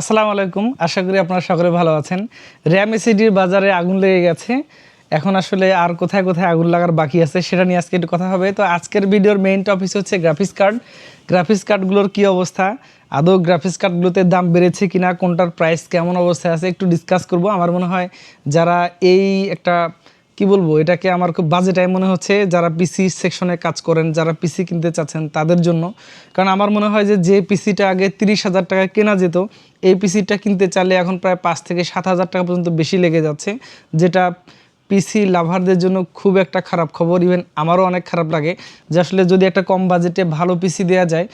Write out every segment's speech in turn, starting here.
আসসালামু আলাইকুম। আশা করি আপনারা সকলে ভালো আছেন। র্যাম এসিডির বাজারে আগুন লেগে গেছে। এখন আসলে আর কোথায় কোথায় আগুন লাগার বাকি আছে সেটা নিয়ে আজকে একটু কথা হবে। তো আজকের ভিডিওর মেইন টপিক হচ্ছে গ্রাফিক্স কার্ড গ্রাফিক্স কার্ডগুলোর কি অবস্থা? আদৌ গ্রাফিক্স কার্ডগুলোতে দাম বেড়েছে কিনা? কোনটার প্রাইস কেমন অবস্থায় আছে? একটু ডিসকাস করব। আমার মনে হয় যারা এই একটা কি বলব, এটাকে আমার খুব বাজেটাই মনে হচ্ছে যারা পিসি সেকশনে কাজ করেন, যারা পিসি কিনতে চাচ্ছেন তাদের জন্য। কারণ আমার মনে হয় যে যে পিসিটা আগে তিরিশ হাজার টাকায় কেনা যেত, এই পিসিটা কিনতে চাইলে এখন প্রায় পাঁচ থেকে সাত হাজার টাকা পর্যন্ত বেশি লেগে যাচ্ছে, যেটা পিসি লাভারদের জন্য খুব একটা খারাপ খবর। ইভেন আমারও অনেক খারাপ লাগে যে, আসলে যদি একটা কম বাজেটে ভালো পিসি দেওয়া যায়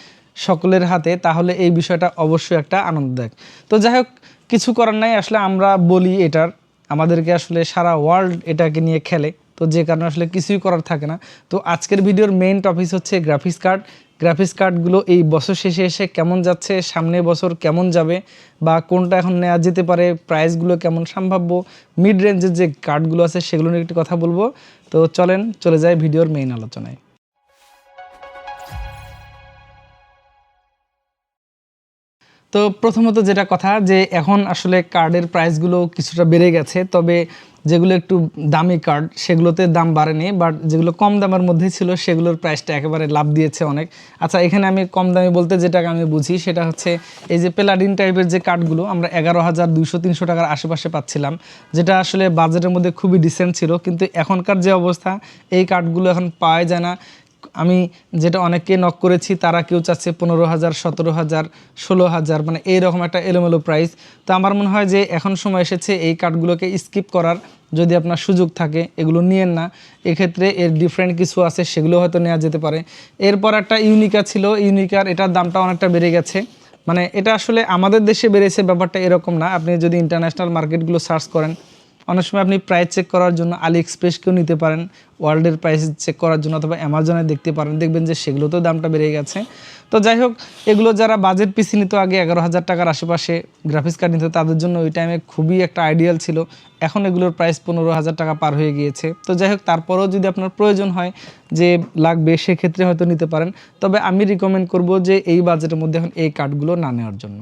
সকলের হাতে, তাহলে এই বিষয়টা অবশ্যই একটা আনন্দদায়ক। তো যাই হোক, কিছু করার নাই, আসলে আমরা বলি এটার আমাদেরকে আসলে সারা ওয়ার্ল্ড এটাকে নিয়ে খেলে। তো যে কারণে আসলে কিছুই করার থাকে না। তো আজকের ভিডিওর মেইন টপিক হচ্ছে গ্রাফিক্স কার্ড গ্রাফিক্স কার্ডগুলো এই বছর শেষে এসে কেমন যাচ্ছে সামনে বছর কেমন যাবে বা কোনটা এখন নেওয়া যেতে পারে প্রাইসগুলো কেমন সম্ভাব্য মিড রেঞ্জের যে কার্ডগুলো আছে সেগুলো নিয়ে একটু কথা বলব। তো চলেন, চলে যাই ভিডিওর মেইন আলোচনায়। তো প্রথমত যেটা কথা যে এখন আসলে কার্ডের প্রাইসগুলো কিছুটা বেড়ে গেছে, তবে যেগুলো একটু দামি কার্ড সেগুলোতে দাম বাড়েনি, বাট যেগুলো কম দামের মধ্যে ছিল সেগুলোর প্রাইসটা একেবারে লাভ দিয়েছে অনেক। আচ্ছা এখানে আমি কম দামি বলতে যেটাকে আমি বুঝি সেটা হচ্ছে এই যে পেলাডিন টাইপের যে কার্ডগুলো, আমরা এগারো হাজার দুইশো তিনশো টাকার আশেপাশে পাচ্ছিলাম, যেটা আসলে বাজেটের মধ্যে খুবই ডিসেন্ট ছিল, কিন্তু এখনকার যে অবস্থা, এই কার্ডগুলো এখন পাওয়া যায় না। আমি যেটা অনেককে নক করেছি, তারা কেউ চাচ্ছে পনেরো হাজার, সতেরো হাজার, ষোলো হাজার মানে এইরকম একটা এলোমেলো প্রাইস তো আমার মনে হয় যে এখন সময় এসেছে এই কার্ডগুলোকে স্কিপ করার। যদি আপনার সুযোগ থাকে, এগুলো নিয়েন না। এক্ষেত্রে এর ডিফারেন্ট কিছু আছে, সেগুলো হয়তো নেওয়া যেতে পারে। এরপর একটা ইউনিকা ছিল। ইউনিকার এটার দামটা অনেকটা বেড়ে গেছে। মানে এটা আসলে আমাদের দেশে বেড়েছে, ব্যাপারটা এরকম না। আপনি যদি ইন্টারন্যাশনাল মার্কেটগুলো সার্চ করেন অনেক সময় আপনি প্রাইস চেক করার জন্য আলি এক্সপ্রেসকেও নিতে পারেন ওয়ার্ল্ডের প্রাইস চেক করার জন্য অথবা অ্যামাজনে দেখতে পারেন, দেখবেন যে সেগুলোতেও দামটা বেড়ে গেছে। তো যাই হোক, এগুলো যারা বাজেট পিসি নিত আগে এগারো হাজার টাকার আশেপাশে গ্রাফিক্স কার্ড নিত, তাদের জন্য ওই টাইমে খুবই একটা আইডিয়াল ছিল। এখন এগুলোর প্রাইস পনেরো হাজার টাকা পার হয়ে গিয়েছে। তো যাই হোক, তারপরেও যদি আপনার প্রয়োজন হয় যে লাগবে, সেক্ষেত্রে হয়তো নিতে পারেন। তবে আমি রিকমেন্ড করব যে এই বাজেটের মধ্যে এখন এই কার্ডগুলো না নেওয়ার জন্য।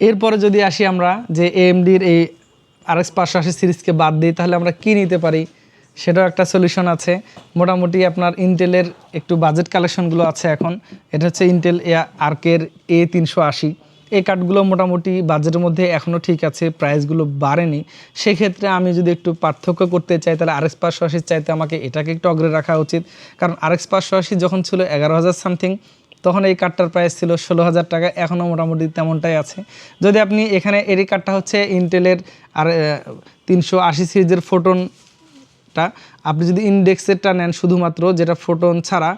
এরপরে যদি আসি আমরা যে এএমডির এই আর এক্স পাঁচশো আশি সিরিজকে বাদ দিই তাহলে আমরা কি নিতে পারি? সেটাও একটা সলিউশন আছে। মোটামুটি আপনার ইন্টেলের একটু বাজেট কালেকশনগুলো আছে এখন। এটা হচ্ছে ইন্টেল এ আর্কের এ তিনশো আশি। এই কার্ডগুলো মোটামুটি বাজেটের মধ্যে এখনও ঠিক আছে প্রাইসগুলো বাড়েনি। সেক্ষেত্রে আমি যদি একটু পার্থক্য করতে চাই, তাহলে আরএক্স পাঁচশো আশির চাইতে আমাকে এটাকে একটু অগ্রে রাখা উচিত। কারণ আরএক্স পাঁচশো আশি যখন ছিল এগারো হাজার সামথিং তখন এই কার্ডটার প্রাইস ছিল ষোলো হাজার টাকা। এখনও মোটামুটি তেমনটাই আছে। যদি আপনি এখানে এর কার্ডটা হচ্ছে ইন্টেলের আর তিনশো আশি সিরিজের ফোটনটা। আপনি যদি ইন্ডেক্সেরটা নেন শুধুমাত্র, যেটা ফোটন ছাড়া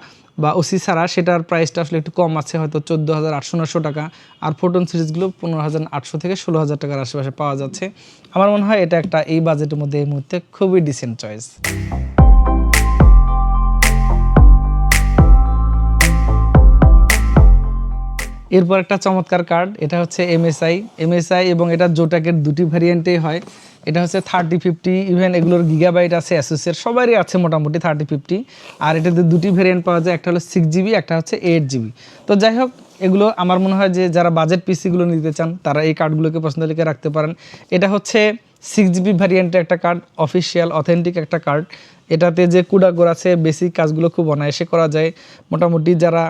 বা ওসি ছাড়া, সেটার প্রাইসটা আসলে একটু কম আছে, হয়তো চোদ্দ হাজার আটশো নশো টাকা। আর ফোটন সিরিজগুলো পনেরো হাজার আটশো থেকে ষোলো হাজার টাকার আশেপাশে পাওয়া যাচ্ছে। আমার মনে হয় এটা একটা এই বাজেটের মধ্যে এই মুহূর্তে খুবই ডিসেন্ট চয়েস এরপর একটা চমৎকার কার্ড এটা হচ্ছে এমএসআই এমএসআই এবং এটা জোটাকের দুটি ভ্যারিয়েন্টেই হয়। এটা হচ্ছে থার্টি ফিফটি ইভেন এগুলোর গিগাবাইট আছে অ্যাসোসিয়েট সবারই আছে মোটামুটি থার্টি ফিফটি আর এটাতে দুটি ভ্যারিয়েন্ট পাওয়া যায়, একটা হলো সিক্স জিবি একটা হচ্ছে এইট জিবি তো যাই হোক, এগুলো আমার মনে হয় যে যারা বাজেট পিসিগুলো নিতে চান, তারা এই কার্ডগুলোকে পছন্দ লিখে রাখতে পারেন। এটা হচ্ছে সিক্স জিবি ভ্যারিয়েন্টের একটা কার্ড অফিসিয়াল অথেন্টিক একটা কার্ড এটাতে যে কুডাগোর আছে বেসিক কাজগুলো খুব অনায়াসে করা যায়। মোটামুটি যারা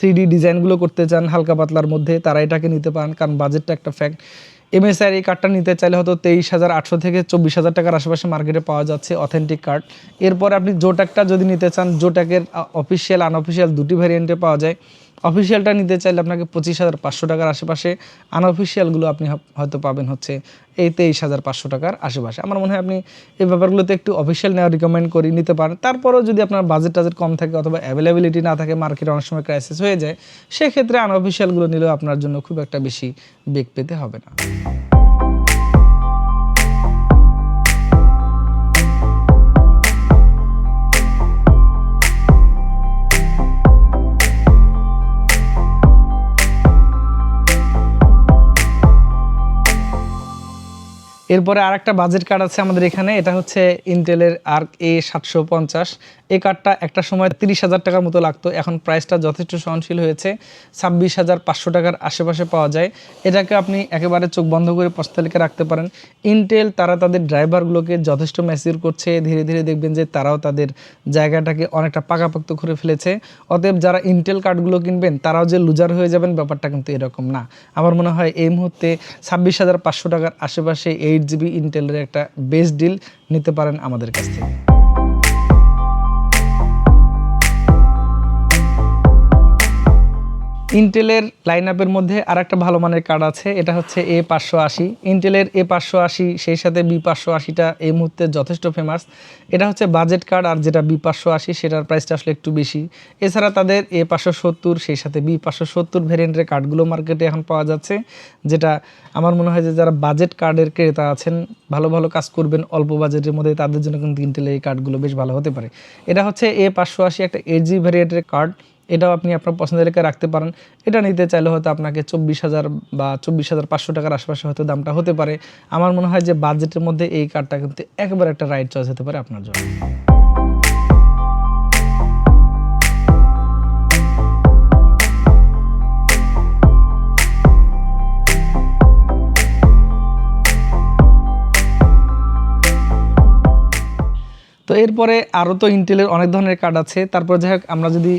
থ্রি ডি ডিজাইনগুলো করতে চান হালকা পাতলার মধ্যে, তারা এটাকে নিতে পারেন। কারণ বাজেটটা একটা ফ্যাক্ট এমএসআর এই কার্ডটা নিতে চাইলে হয়তো তেইশ হাজার আটশো থেকে চব্বিশ হাজার টাকার আশেপাশে মার্কেটে পাওয়া যাচ্ছে অথেন্টিক কার্ড এরপর আপনি জোট্যাকটা যদি নিতে চান জোট্যাকের অফিসিয়াল আনঅফিসিয়াল দুটি ভ্যারিয়েন্টে পাওয়া যায়। অফিসিয়ালটা নিতে চাইলে আপনাকে পঁচিশ হাজার পাঁচশো টাকার আশেপাশে আনঅফিসিয়ালগুলো আপনি হয়তো পাবেন হচ্ছে এই তেইশ হাজার পাঁচশো টাকার আশেপাশে। আমার মনে হয় আপনি এই ব্যাপারগুলোতে একটু অফিসিয়াল নেওয়া রিকমেন্ড করি নিতে পারেন। তারপরও যদি আপনার বাজেট টাজেট কম থাকে অথবা অ্যাভেলেবিলিটি না থাকে মার্কেটে অনেক সময় ক্রাইসিস হয়ে যায়, সেক্ষেত্রে আনঅফিসিয়ালগুলো নিলেও আপনার জন্য খুব একটা বেশি বেগ পেতে হবে না। এরপরে আর একটা বাজেট কার্ড আছে আমাদের এখানে, এটা হচ্ছে ইন্টেলের আর এ সাতশো পঞ্চাশ। এই কার্ডটা একটা সময় তিরিশ হাজার টাকার মতো লাগতো, এখন প্রাইসটা যথেষ্ট সহনশীল হয়েছে। ছাব্বিশ হাজার পাঁচশো টাকার আশেপাশে পাওয়া যায়। এটাকে আপনি একেবারে চোখ বন্ধ করে পস্তালিকা রাখতে পারেন। ইন্টেল তারা তাদের ড্রাইভারগুলোকে যথেষ্ট ম্যাচিউর করছে। ধীরে ধীরে দেখবেন যে তারাও তাদের জায়গাটাকে অনেকটা পাকাপোক্ত করে ফেলেছে। অতএব যারা ইন্টেল কার্ডগুলো কিনবেন, তারাও যে লুজার হয়ে যাবেন, ব্যাপারটা কিন্তু এরকম না। আমার মনে হয় এই মুহূর্তে ছাব্বিশ হাজার পাঁচশো টাকার আশেপাশে এইট জিবি ইন্টেলের একটা বেস্ট ডিল নিতে পারেন আমাদের কাছ থেকে। ইন্টেলের লাইন আপের মধ্যে আর একটা ভালো মানের কার্ড আছে, এটা হচ্ছে এ পাঁচশো আশি। ইন্টেলের এ পাঁচশো আশি, সেই সাথে বি পাঁচশো আশিটা এই মুহূর্তে যথেষ্ট ফেমাস এটা হচ্ছে বাজেট কার্ড আর যেটা বি পাঁচশো আশি, সেটার প্রাইসটা আসলে একটু বেশি। এছাড়া তাদের এ পাঁচশো সত্তর, সেই সাথে বি পাঁচশো সত্তর ভেরিয়েন্টের কার্ডগুলো মার্কেটে এখন পাওয়া যাচ্ছে, যেটা আমার মনে হয় যে যারা বাজেট কার্ডের ক্রেতা আছেন, ভালো ভালো কাজ করবেন, অল্প বাজেটের মধ্যে তাদের জন্য কিন্তু ইন্টেলের এই কার্ডগুলো বেশ ভালো হতে পারে। এটা হচ্ছে এ পাঁচশো আশি একটা এইট জি ভেরিয়েন্টের কার্ড এটাও আপনি আপনার পছন্দের রেখে রাখতে পারেন। এটা নিতে চাইলে হয়তো আপনাকে চব্বিশ হাজার বা চব্বিশ হাজার পাঁচশো টাকার আশেপাশে হয়তো দামটা হতে পারে। আমার মনে হয় যে বাজেটের মধ্যে এই কার্ডটা কিন্তু একেবারে একটা রাইট চয়েস হতে পারে আপনার জন্য। তো এরপরে আরও তো ইন্টেলের অনেক ধরনের কার্ড আছে। তারপর যাই হোক, আমরা যদি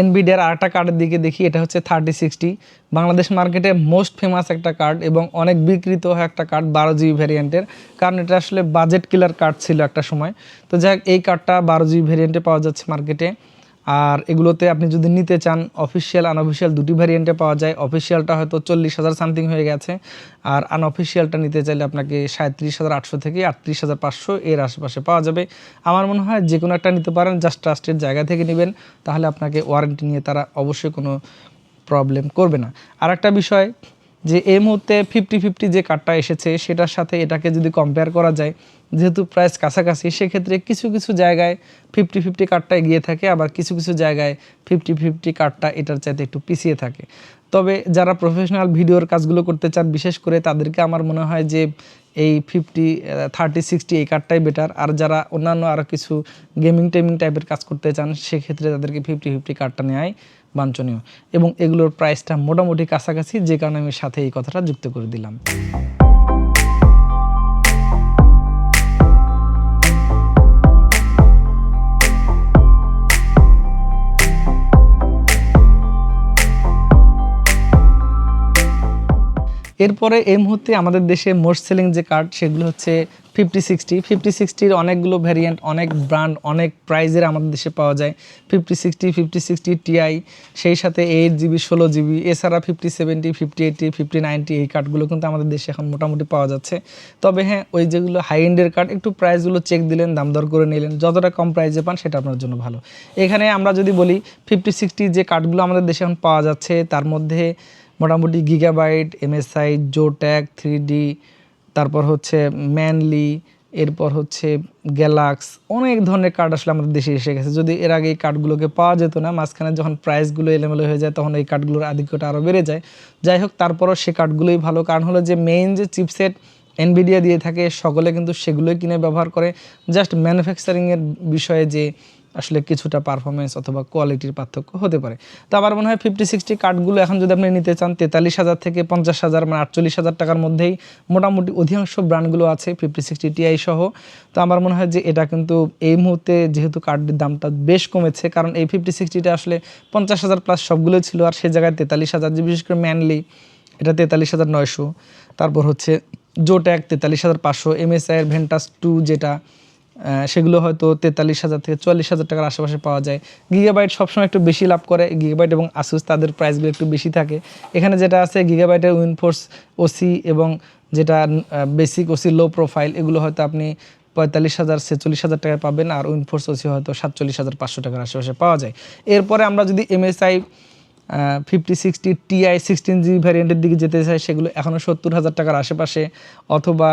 এনবিডিয়ার আরেকটা কার্ডের দিকে দেখি, এটা হচ্ছে থার্টি সিক্সটি বাংলাদেশ মার্কেটে মোস্ট ফেমাস একটা কার্ড এবং অনেক বিকৃত হয় একটা কার্ড বারো জিবি ভ্যারিয়েন্টের, কারণ এটা আসলে বাজেট কিলার কার্ড ছিল একটা সময়। তো যাই এই কার্ডটা বারো জিবি ভ্যারিয়েন্টে পাওয়া যাচ্ছে মার্কেটে আর এগুলোতে আপনি যদি নিতে চান অফিসিয়াল আনঅফিসিয়াল দুটি ভ্যারিয়েন্টে পাওয়া যায়। অফিসিয়ালটা হয়তো চল্লিশ হাজার সামথিং হয়ে গেছে। আর আনঅফিসিয়ালটা নিতে চাইলে আপনাকে সাঁত্রিশ হাজার আটশো থেকে আটত্রিশ হাজার পাঁচশো এর আশেপাশে পাওয়া যাবে। আমার মনে হয় যে কোনো একটা নিতে পারেন জাস্ট ট্রাস্টের জায়গা থেকে নেবেন, তাহলে আপনাকে ওয়ারেন্টি নিয়ে তারা অবশ্যই কোনো প্রবলেম করবে না। আর একটা বিষয়, যে এই মুহূর্তে ফিফটি ফিফটি যে কার্ডটা এসেছে, সেটার সাথে এটাকে যদি কম্পেয়ার করা যায় যেহেতু প্রাইস কাছাকাছি, সেক্ষেত্রে কিছু কিছু জায়গায় ফিফটি ফিফটি কার্ডটা এগিয়ে থাকে, আবার কিছু কিছু জায়গায় ফিফটি ফিফটি কার্ডটা এটার চাইতে একটু পিছিয়ে থাকে। তবে যারা প্রফেশনাল ভিডিওর কাজগুলো করতে চান, বিশেষ করে তাদেরকে আমার মনে হয় যে এই ফিফটি থার্টি সিক্সটি এই কার্ডটাই বেটার আর যারা অন্যান্য আরও কিছু গেমিং টেমিং টাইপের কাজ করতে চান, সেক্ষেত্রে তাদেরকে ফিফটি ফিফটি কার্ডটা নেওয়াই বাঞ্ছনীয়। এবং এগুলোর প্রাইসটা মোটামুটি কাছাকাছি, যে কারণে আমি সাথে এই কথাটা যুক্ত করে দিলাম। এরপরে এই মুহূর্তে আমাদের দেশে মোস্ট সেলিং যে কার্ড সেগুলো হচ্ছে ফিফটি সিক্সটি ফিফটি সিক্সটির অনেকগুলো ভ্যারিয়েন্ট অনেক ব্র্যান্ড অনেক প্রাইজের আমাদের দেশে পাওয়া যায়। Fifty sixty fifty sixty Ti সেই সাথে এইট জিবি ষোলো জিবি এছাড়া fifty seventy fifty eighty fifty ninety এই কার্ডগুলো কিন্তু আমাদের দেশে এখন মোটামুটি পাওয়া যাচ্ছে। তবে হ্যাঁ ওই যেগুলো হাই এন্ডের কার্ড একটু প্রাইসগুলো চেক দিলেন, দাম দর করে নিলেন, যতটা কম প্রাইসে পান সেটা আপনার জন্য ভালো। এখানে আমরা যদি বলি ফিফটি সিক্সটি যে কার্ডগুলো আমাদের দেশে এখন পাওয়া যাচ্ছে, তার মধ্যে মোটামুটি gigabyte MSI Zotac three D তারপর হচ্ছে ম্যানলি এরপর হচ্ছে গ্যালাক্স অনেক ধরনের কার্ড আসলে আমাদের দেশে এসে গেছে। যদি এর আগে এই কার্ডগুলোকে পাওয়া যেত না, মাঝখানে যখন প্রাইসগুলো এলোমেলো হয়ে যায়, তখন এই কার্ডগুলোর আধিক্যটা আরও বেড়ে যায়। যাই হোক, তারপরও সে কার্ডগুলোই ভালো। কারণ হলো যে মেইন যে চিপসেট এনভিডিয়া দিয়ে থাকে, সকলে কিন্তু সেগুলোই কিনে ব্যবহার করে। জাস্ট ম্যানুফ্যাকচারিংয়ের বিষয়ে যে আসলে কিছুটা পারফরমেন্স অথবা কোয়ালিটির পার্থক্য হতে পারে। তো আমার মনে হয় ফিফটি সিক্সটি কার্ডগুলো এখন যদি আপনি নিতে চান, তেতাল্লিশ হাজার থেকে পঞ্চাশ হাজার মানে আটচল্লিশ হাজার টাকার মধ্যেই মোটামুটি অধিকাংশ ব্র্যান্ডগুলো আছে ফিফটি সিক্সটি টিআই সহ। তো আমার মনে হয় যে এটা কিন্তু এই মুহূর্তে যেহেতু কার্ডের দামটা বেশ কমেছে, কারণ এই ফিফটি সিক্সটিটা আসলে পঞ্চাশ হাজার প্লাস সবগুলো ছিল আর সে জায়গায় তেতাল্লিশ হাজার, যে বিশেষ করে ম্যানলি এটা তেতাল্লিশ হাজার নয়শো। তারপর হচ্ছে জোট্যাক তেতাল্লিশ হাজার পাঁচশো এমএসআইয়ের ভেন্টাস টু যেটা সেগুলো হয়তো তেতাল্লিশ হাজার থেকে চুয়াল্লিশ হাজার টাকার আশেপাশে পাওয়া যায়। গিগাবাইট সবসময় একটু বেশি লাভ করে। গিগাবাইট এবং আসুস তাদের প্রাইসগুলো একটু বেশি থাকে। এখানে যেটা আছে গিগাবাইটের উইনফোর্স ওসি এবং যেটা বেসিক ওসি লো প্রোফাইল এগুলো হয়তো আপনি পঁয়তাল্লিশ হাজার, ছেচল্লিশ হাজার টাকায় পাবেন আর উইনফোর্স ওসি হয়তো সাতচল্লিশ হাজার, পাঁচশো টাকার আশেপাশে পাওয়া যায়। এরপরে আমরা যদি MSI fifty sixty Ti sixteen G ভ্যারিয়েন্টের দিকে যেতে চাই, সেগুলো এখনও সত্তর হাজার টাকার আশেপাশে অথবা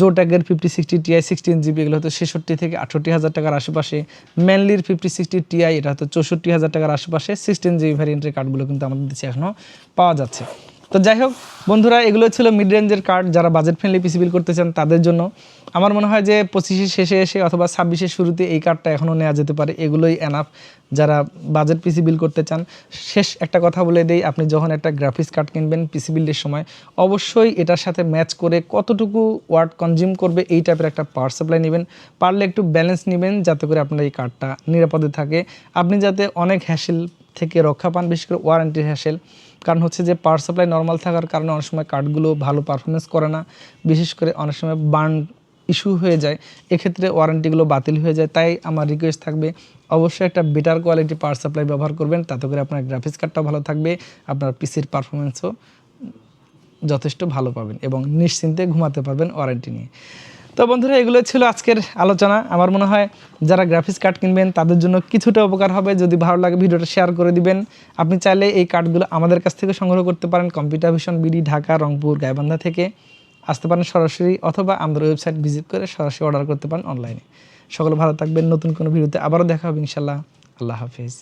জোট্যাগের fifty sixty Ti sixteen GB এগুলো হয়তো ছেষট্টি থেকে আটষট্টি হাজার টাকার আশেপাশে। ম্যানলির ফিফটি সিক্সটি টিআই এটা হয়তো চৌষট্টি হাজার টাকার আশেপাশে। সিক্সটিন জিবি ভ্যারিয়েন্টের কার্ডগুলো কিন্তু আমাদের দেশে এখনও পাওয়া যাচ্ছে। তো যাই হোক, বন্ধুরা, এগুলো ছিল মিড রেঞ্জের কার্ড যারা বাজেট ফ্রেন্ডলি পিসি বিল করতে চান তাদের জন্য। আমার মনে হয় যে পঁচিশের শেষে এসে অথবা ছাব্বিশের শুরুতে এই কার্ডটা এখনও নেওয়া যেতে পারে। এগুলোই এনাফ যারা বাজেট পিসি বিল করতে চান। শেষ একটা কথা বলে দেই, আপনি যখন একটা গ্রাফিক্স কার্ড কিনবেন পিসি বিল্ডের সময়, অবশ্যই এটার সাথে ম্যাচ করে কতটুকু ওয়ার্ড কনজিউম করবে এই টাইপের একটা পাওয়ার সাপ্লাই নেবেন। পারলে একটু ব্যালেন্স নেবেন যাতে করে আপনার এই কার্ডটা নিরাপদে থাকে। আপনি যাতে অনেক হ্যাসেল থেকে রক্ষা পান, বিশেষ করে ওয়ারেন্টির হ্যাসেল কারণ হচ্ছে যে পাওয়ার সাপ্লাই নর্মাল থাকার কারণে অনেক সময় কার্ডগুলো ভালো পারফরমেন্স করে না। বিশেষ করে অনেক সময় বার্ন ইস্যু হয়ে যায়। এক্ষেত্রে ওয়ারেন্টিগুলো বাতিল হয়ে যায়। তাই আমার রিকোয়েস্ট থাকবে, অবশ্যই একটা বেটার কোয়ালিটি পাওয়ার সাপ্লাই ব্যবহার করবেন। তাতে করে আপনার গ্রাফিক্স কার্ডটাও ভালো থাকবে, আপনার পিসির পারফরমেন্সও যথেষ্ট ভালো পাবেন এবং নিশ্চিন্তে ঘুমাতে পারবেন ওয়ারেন্টি নিয়ে। তো বন্ধুরা, এগুলো ছিল আজকের আলোচনা। আমার মনে হয় যারা গ্রাফিক্স কার্ড কিনবেন, তাদের জন্য কিছুটা উপকার হবে। যদি ভালো লাগে, ভিডিওটা শেয়ার করে দিবেন। আপনি চাইলে এই কার্ডগুলো আমাদের কাছ থেকে সংগ্রহ করতে পারেন computer vision BD Dhaka Rangpur Gaibandha থেকে। আসতে পারেন সরাসরি, অথবা আমাদের ওয়েবসাইট ভিজিট করে সরাসরি অর্ডার করতে পারেন অনলাইনে সকলে ভালো থাকবেন। নতুন কোনো ভিডিওতে আবারও দেখা হবে ইনশাল্লাহ আল্লাহ হাফিজ।